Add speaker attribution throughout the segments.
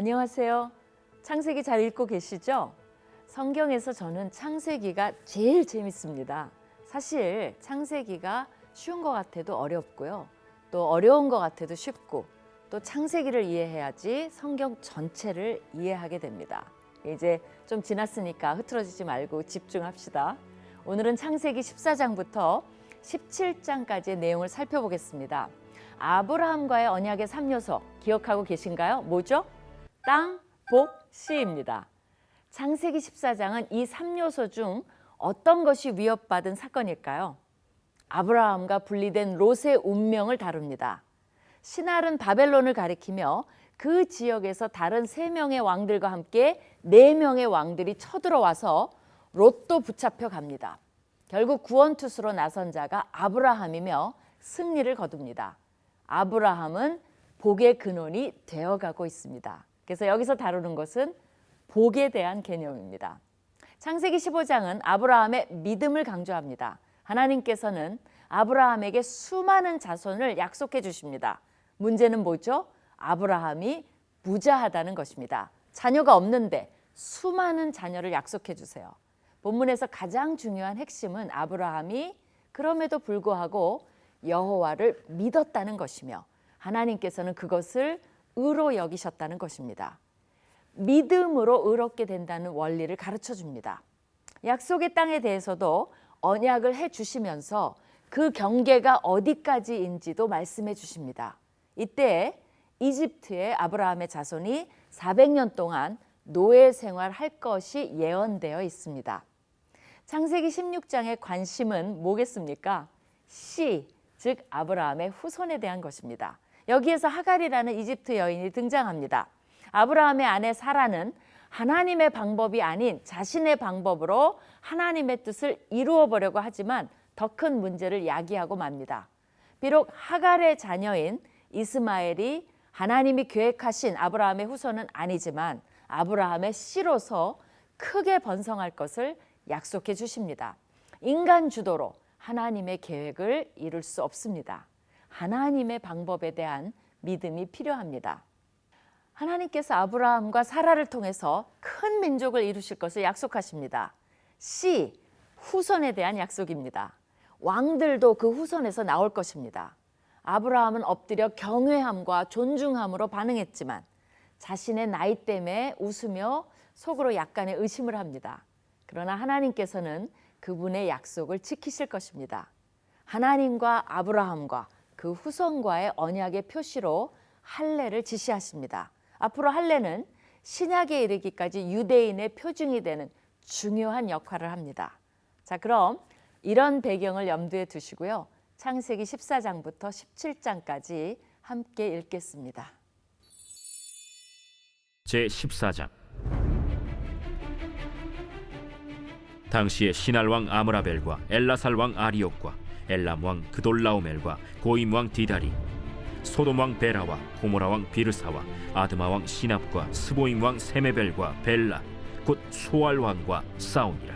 Speaker 1: 안녕하세요. 창세기 잘 읽고 계시죠? 성경에서 저는 창세기가 제일 재밌습니다. 사실 창세기가 쉬운 것 같아도 어렵고요. 또 어려운 것 같아도 쉽고 또 창세기를 이해해야지 성경 전체를 이해하게 됩니다. 이제 좀 지났으니까 흐트러지지 말고 집중합시다. 오늘은 창세기 14장부터 17장까지의 내용을 살펴보겠습니다. 아브라함과의 언약의 3요소 기억하고 계신가요? 뭐죠? 땅, 복, 시입니다. 창세기 14장은 이 3요소 중 어떤 것이 위협받은 사건일까요? 아브라함과 분리된 롯의 운명을 다룹니다. 신할은 바벨론을 가리키며 그 지역에서 다른 세 명의 왕들과 함께 네 명의 왕들이 쳐들어와서 롯도 붙잡혀 갑니다. 결국 구원투수로 나선 자가 아브라함이며 승리를 거둡니다. 아브라함은 복의 근원이 되어가고 있습니다. 그래서 여기서 다루는 것은 복에 대한 개념입니다. 창세기 15장은 아브라함의 믿음을 강조합니다. 하나님께서는 아브라함에게 수많은 자손을 약속해 주십니다. 문제는 뭐죠? 아브라함이 부자하다는 것입니다. 자녀가 없는데 수많은 자녀를 약속해 주세요. 본문에서 가장 중요한 핵심은 아브라함이 그럼에도 불구하고 여호와를 믿었다는 것이며 하나님께서는 그것을 의로 여기셨다는 것입니다. 믿음으로 의롭게 된다는 원리를 가르쳐 줍니다. 약속의 땅에 대해서도 언약을 해 주시면서 그 경계가 어디까지인지도 말씀해 주십니다. 이때 이집트의 아브라함의 자손이 400년 동안 노예 생활할 것이 예언되어 있습니다. 창세기 16장의 관심은 뭐겠습니까? 씨, 즉 아브라함의 후손에 대한 것입니다. 여기에서 하갈이라는 이집트 여인이 등장합니다. 아브라함의 아내 사라는 하나님의 방법이 아닌 자신의 방법으로 하나님의 뜻을 이루어 보려고 하지만 더 큰 문제를 야기하고 맙니다. 비록 하갈의 자녀인 이스마엘이 하나님이 계획하신 아브라함의 후손은 아니지만 아브라함의 씨로서 크게 번성할 것을 약속해 주십니다. 인간 주도로 하나님의 계획을 이룰 수 없습니다. 하나님의 방법에 대한 믿음이 필요합니다. 하나님께서 아브라함과 사라를 통해서 큰 민족을 이루실 것을 약속하십니다. 씨, 후손에 대한 약속입니다. 왕들도 그 후손에서 나올 것입니다. 아브라함은 엎드려 경외함과 존중함으로 반응했지만 자신의 나이 때문에 웃으며 속으로 약간의 의심을 합니다. 그러나 하나님께서는 그분의 약속을 지키실 것입니다. 하나님과 아브라함과 그 후손과의 언약의 표시로 할례를 지시하십니다. 앞으로 할례는 신약에 이르기까지 유대인의 표징이 되는 중요한 역할을 합니다. 자, 그럼 이런 배경을 염두에 두시고요. 창세기 14장부터 17장까지 함께 읽겠습니다.
Speaker 2: 제 14장 당시에 신할 왕 아므라벨과 엘라살 왕 아리옥과 엘람 왕 그돌라오멜과 고임 왕 디다리 소돔 왕 베라와 고모라 왕 비르사와 아드마 왕 시납과 스보임 왕 세메벨과 벨라 곧 소알 왕과 싸우니라.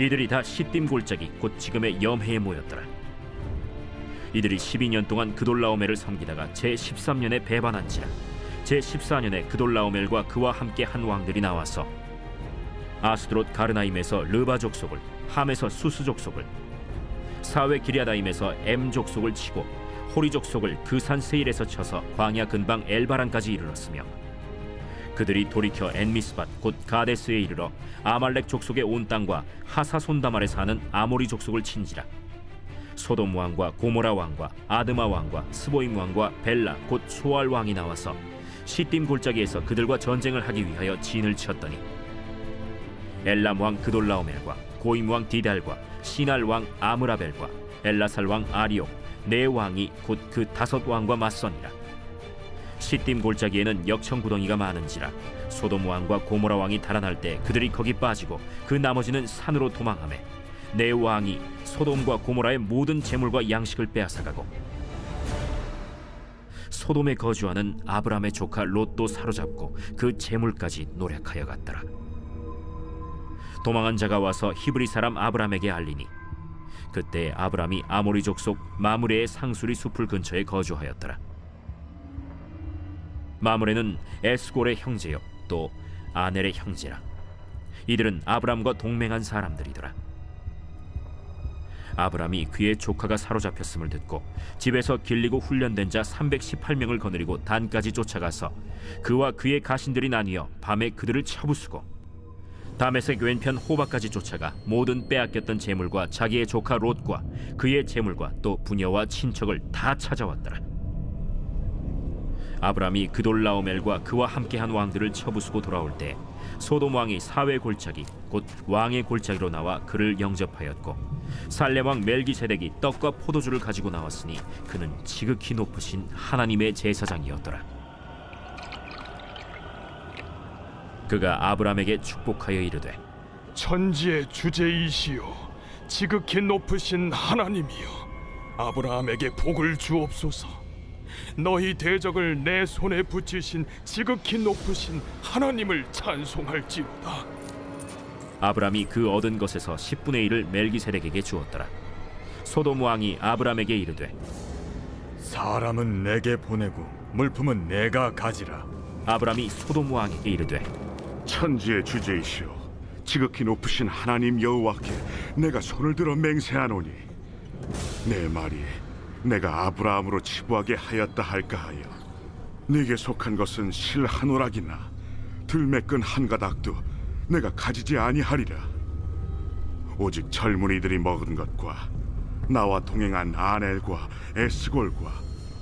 Speaker 2: 이들이 다 시딤 골짜기 곧 지금의 염해에 모였더라. 이들이 12년 동안 그돌라오멜을 섬기다가 제 13년에 배반한지라. 제 14년에 그돌라오멜과 그와 함께 한 왕들이 나와서 아스드롯 가르나임에서 르바 족 속을 함에서 수스 족속을 사회 기리아다임에서 엠 족 속을 치고 호리 족 속을 그산 세일에서 쳐서 광야 근방 엘바란까지 이르렀으며 그들이 돌이켜 엔미스밭 곧 가데스에 이르러 아말렉 족속의 온 땅과 하사손다말에 사는 아모리 족속을 친지라. 소돔 왕과 고모라 왕과 아드마 왕과 스보임 왕과 벨라 곧 소알 왕이 나와서 시딤 골짜기에서 그들과 전쟁을 하기 위하여 진을 쳤더니 엘람 왕 그돌라오멜과 고임 왕 디달과 시날 왕 아므라벨과 엘라살 왕 아리옥 네 왕이 곧 그 다섯 왕과 맞서니라 시딤 골짜기에는 역청 구덩이가 많은지라 소돔 왕과 고모라 왕이 달아날 때 그들이 거기 빠지고 그 나머지는 산으로 도망하매 네 왕이 소돔과 고모라의 모든 재물과 양식을 빼앗아가고 소돔에 거주하는 아브라함의 조카 롯도 사로잡고 그 재물까지 노력하여 갔더라. 도망한 자가 와서 히브리 사람 아브라함에게 알리니 그때 아브라함이 아모리 족 속 마므레의 상수리 숲을 근처에 거주하였더라. 마므레는 에스골의 형제요 또 아넬의 형제라 이들은 아브람과 동맹한 사람들이더라 아브람이 그의 조카가 사로잡혔음을 듣고 집에서 길리고 훈련된 자 318명을 거느리고 단까지 쫓아가서 그와 그의 가신들이 나뉘어 밤에 그들을 쳐부수고 다메섹 왼편 호박까지 쫓아가 모든 빼앗겼던 재물과 자기의 조카 롯과 그의 재물과 또 부녀와 친척을 다 찾아왔더라. 아브람이 그돌라오멜과 그와 함께한 왕들을 쳐부수고 돌아올 때 소돔 왕이 사회 골짜기 곧 왕의 골짜기로 나와 그를 영접하였고 살렘 왕 멜기세덱이 떡과 포도주를 가지고 나왔으니 그는 지극히 높으신 하나님의 제사장이었더라. 그가 아브람에게 축복하여 이르되
Speaker 3: 천지의 주제이시요 지극히 높으신 하나님이여 아브라함에게 복을 주옵소서 너희 대적을 내 손에 붙이신 지극히 높으신 하나님을 찬송할지로다
Speaker 2: 아브람이 그 얻은 것에서 10분의 1을 멜기세덱에게 주었더라. 소돔 왕이 아브람에게 이르되
Speaker 4: 사람은 내게 보내고 물품은 내가 가지라.
Speaker 2: 아브람이 소돔 왕에게 이르되
Speaker 5: 천지의 주제이시오. 지극히 높으신 하나님 여호와께 내가 손을 들어 맹세하노니 내 말이 내가 아브라함으로 치부하게 하였다 할까 하여 네게 속한 것은 실 한 오락이나 들매끈 한 가닥도 내가 가지지 아니하리라. 오직 젊은이들이 먹은 것과 나와 동행한 아넬과 에스골과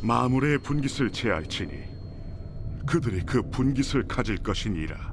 Speaker 5: 마무레의 분깃을 제할지니 그들이 그 분깃을 가질 것이니라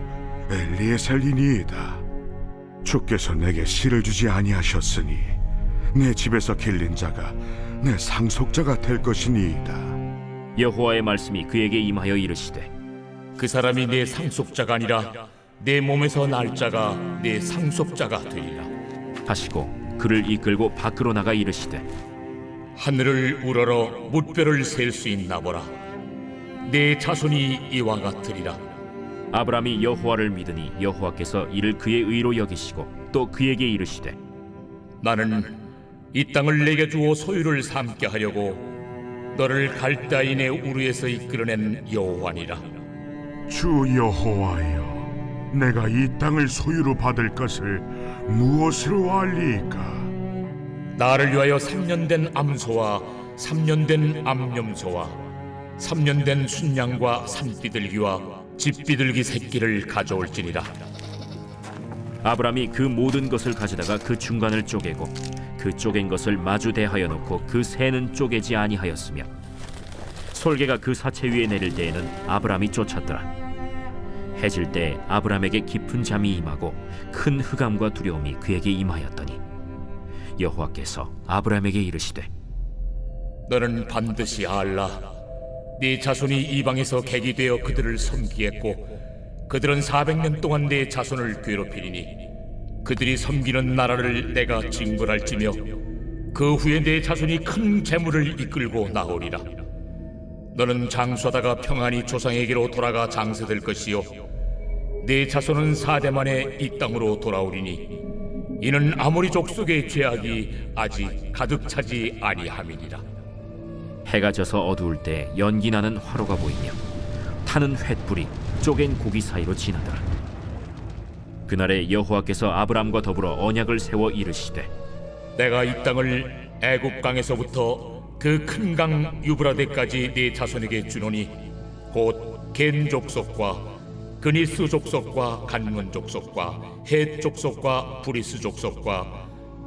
Speaker 5: 엘리에셀이니이다. 주께서 내게 씨를 주지 아니하셨으니 내 집에서 길린 자가 내 상속자가 될 것이니이다.
Speaker 2: 여호와의 말씀이 그에게 임하여 이르시되
Speaker 6: 그 사람이 내 상속자가 아니라 내 몸에서 날 자가 내 상속자가 되리라.
Speaker 2: 하시고 그를 이끌고 밖으로 나가 이르시되
Speaker 6: 하늘을 우러러 무뼈를 셀 수 있나 보라. 내 자손이 이와 같으리라
Speaker 2: 아브람이 여호와를 믿으니 여호와께서 이를 그의 의로 여기시고 또 그에게 이르시되
Speaker 6: 나는 이 땅을 내게 주어 소유를 삼게 하려고 너를 갈대인의 우르에서 이끌어낸 여호와니라.
Speaker 5: 주 여호와여 내가 이 땅을 소유로 받을 것을 무엇으로 알리이까?
Speaker 6: 나를 위하여 3년 된 암소와 3년 된 암염소와 3년 된 순양과 산비둘기와 집비둘기 새끼를 가져올지니라.
Speaker 2: 아브람이 그 모든 것을 가져다가 그 중간을 쪼개고 그 쪼갠 것을 마주 대하여 놓고 그 새는 쪼개지 아니하였으며 솔개가 그 사체 위에 내릴 때에는 아브람이 쫓았더라. 해질 때 아브람에게 깊은 잠이 임하고 큰 흑암과 두려움이 그에게 임하였더니 여호와께서 아브람에게 이르시되
Speaker 6: 너는 반드시 알라 네 자손이 이방에서 객이 되어 그들을 섬기겠고 그들은 400년 동안 내 자손을 괴롭히리니 그들이 섬기는 나라를 내가 징벌할지며 그 후에 내 자손이 큰 재물을 이끌고 나오리라. 너는 장수하다가 평안히 조상에게로 돌아가 장세될 것이요. 내 자손은 사대 만에 이 땅으로 돌아오리니 이는 아모리 족속의 죄악이 아직 가득 차지 아니함이니라
Speaker 2: 해가 져서 어두울 때 연기 나는 화로가 보이며 타는 횃불이 쪼갠 고기 사이로 지나더라. 그날에 여호와께서 아브람과 더불어 언약을 세워 이르시되
Speaker 6: 내가 이 땅을 애굽 강에서부터 그 큰 강 유브라데까지 네 자손에게 주노니 곧 겐 족속과 그니스 족속과 간문 족속과 헷 족속과 브리스 족속과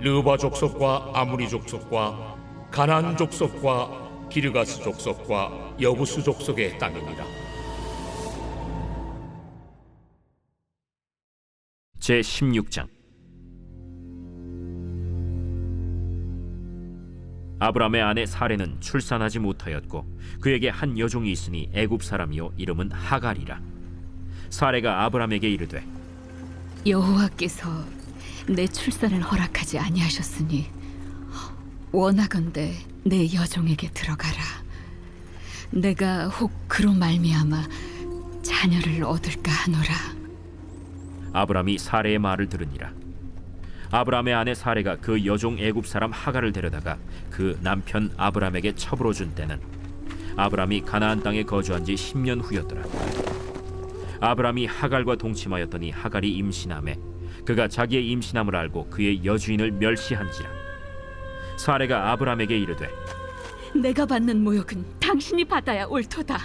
Speaker 6: 르바 족속과 아무리 족속과 가난 족속과 기르가스 족속과 여부스 족속의 땅이니라
Speaker 2: 제 16장. 아브라함의 아내 사레는 출산하지 못하였고 그에게 한 여종이 있으니 애굽 사람이요 이름은 하갈이라. 사레가 아브라함에게 이르되
Speaker 7: 여호와께서 내 출산을 허락하지 아니하셨으니 원하건대 내 여종에게 들어가라. 내가 혹 그로 말미암아 자녀를 얻을까 하노라.
Speaker 2: 아브라함이 사레의 말을 들으니라 아브라함의 아내 사레가 그 여종 애굽 사람 하갈을 데려다가 그 남편 아브라함에게 첩으로 준 때는 아브라함이 가나안 땅에 거주한 지 10년 후였더라 아브라함이 하갈과 동침하였더니 하갈이 임신함에 그가 자기의 임신함을 알고 그의 여주인을 멸시한지라 사레가 아브라함에게 이르되
Speaker 7: 내가 받는 모욕은 당신이 받아야 옳도다.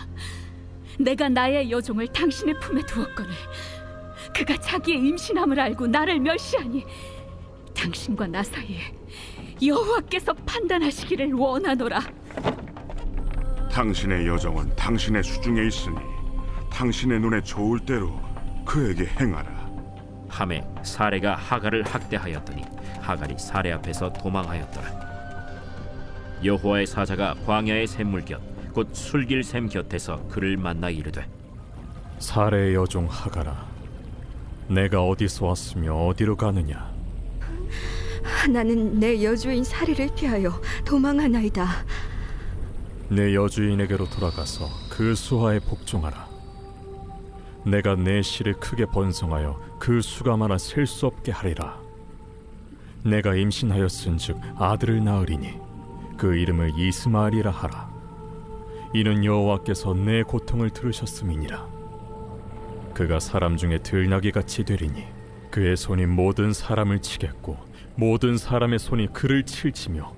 Speaker 7: 내가 나의 여종을 당신의 품에 두었거늘 그가 자기의 임신함을 알고 나를 멸시하니 당신과 나 사이에 여호와께서 판단하시기를 원하노라.
Speaker 5: 당신의 여정은 당신의 수중에 있으니 당신의 눈에 좋을 대로 그에게 행하라.
Speaker 2: 함에 사레가 하갈을 학대하였더니 하갈이 사레 앞에서 도망하였더라 여호와의 사자가 광야의 샘물 곁 곧 술길 샘 곁에서 그를 만나 이르되
Speaker 4: 사례의 여종 하가라. 내가 어디서 왔으며 어디로 가느냐?
Speaker 8: 나는 내 여주인 사리를 피하여 도망하나이다.
Speaker 4: 내 여주인에게로 돌아가서 그 수하에 복종하라. 내가 내 실을 크게 번성하여 그 수가 많아 셀 수 없게 하리라. 내가 임신하였은즉 아들을 낳으리니 그 이름을 이스마엘이라 하라. 이는 여호와께서 내 고통을 들으셨음이니라. 그가 사람 중에 들나귀 같이 되리니 그의 손이 모든 사람을 치겠고 모든 사람의 손이 그를 칠지며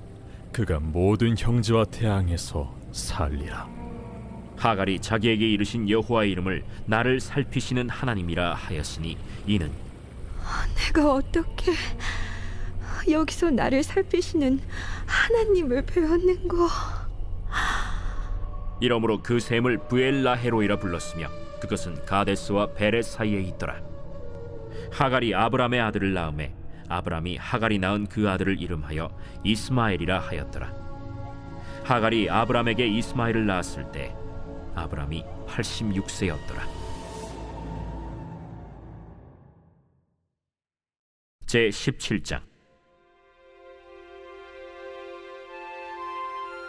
Speaker 4: 그가 모든 형제와 태양에서 살리라.
Speaker 2: 하갈이 자기에게 이르신 여호와의 이름을 나를 살피시는 하나님이라 하였으니 이는
Speaker 8: 내가 어떻게 여기서 나를 살피시는 하나님을 배웠는고?
Speaker 2: 이러므로 그 샘을 부엘라헤로이라 불렀으며 그것은 가데스와 베레 사이에 있더라. 하갈이 아브람의 아들을 낳음에 아브람이 하갈이 낳은 그 아들을 이름하여 이스마엘이라 하였더라. 하갈이 아브람에게 이스마엘을 낳았을 때 아브람이 86세였더라. 제 17장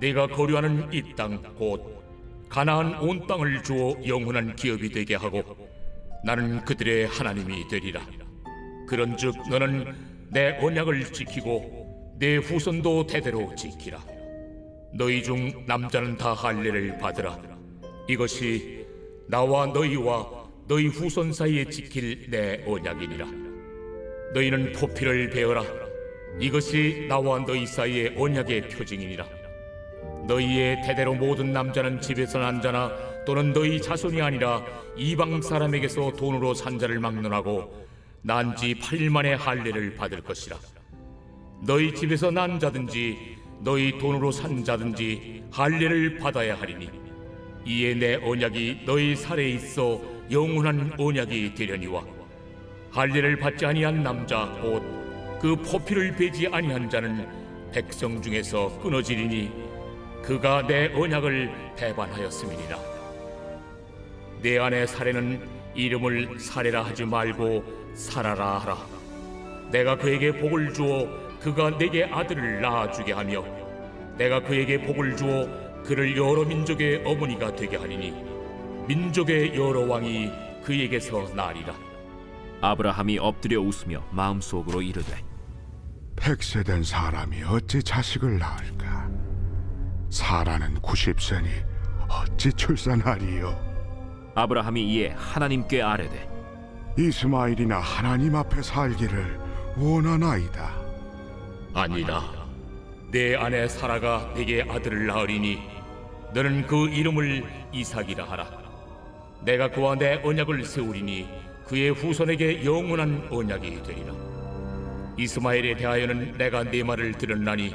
Speaker 6: 네가 거류하는 이 땅 곧 가나안 온 땅을 주어 영원한 기업이 되게 하고 나는 그들의 하나님이 되리라. 그런즉 너는 내 언약을 지키고 내 후손도 대대로 지키라. 너희 중 남자는 다 할례를 받으라. 이것이 나와 너희와 너희 후손 사이에 지킬 내 언약이니라. 너희는 포피를 베어라. 이것이 나와 너희 사이의 언약의 표징이니라. 너희의 대대로 모든 남자는 집에서 난 자나 또는 너희 자손이 아니라 이방 사람에게서 돈으로 산 자를 막론하고 난 지 8일 만에 할례를 받을 것이라. 너희 집에서 난 자든지 너희 돈으로 산 자든지 할례를 받아야 하리니 이에 내 언약이 너희 살에 있어 영원한 언약이 되려니와 할례를 받지 아니한 남자 곧 그 포피를 베지 아니한 자는 백성 중에서 끊어지리니 그가 내 언약을 배반하였음이니라. 내 안의 사례는 이름을 사례라 하지 말고 살아라 하라. 내가 그에게 복을 주어 그가 내게 아들을 낳아주게 하며 내가 그에게 복을 주어 그를 여러 민족의 어머니가 되게 하리니 민족의 여러 왕이 그에게서 나리라.
Speaker 2: 아브라함이 엎드려 웃으며 마음속으로 이르되
Speaker 5: 백세된 사람이 어찌 자식을 낳을까? 사라는 90세니 어찌 출산하리요?
Speaker 2: 아브라함이 이에 하나님께 아뢰되
Speaker 5: 이스마일이나 하나님 앞에 살기를 원하나이다.
Speaker 6: 아니라 내 아내 사라가 내게 아들을 낳으리니 너는 그 이름을 이삭이라 하라 내가 그와 내 언약을 세우리니 그의 후손에게 영원한 언약이 되리라 이스마엘에 대하여는 내가 네 말을 들었나니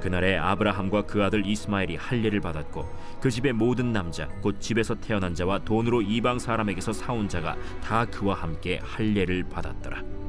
Speaker 2: 그날에 아브라함과 그 아들 이스마엘이 할례를 받았고 그 집의 모든 남자 곧 집에서 태어난 자와 돈으로 이방 사람에게서 사온 자가 다 그와 함께 할례를 받았더라.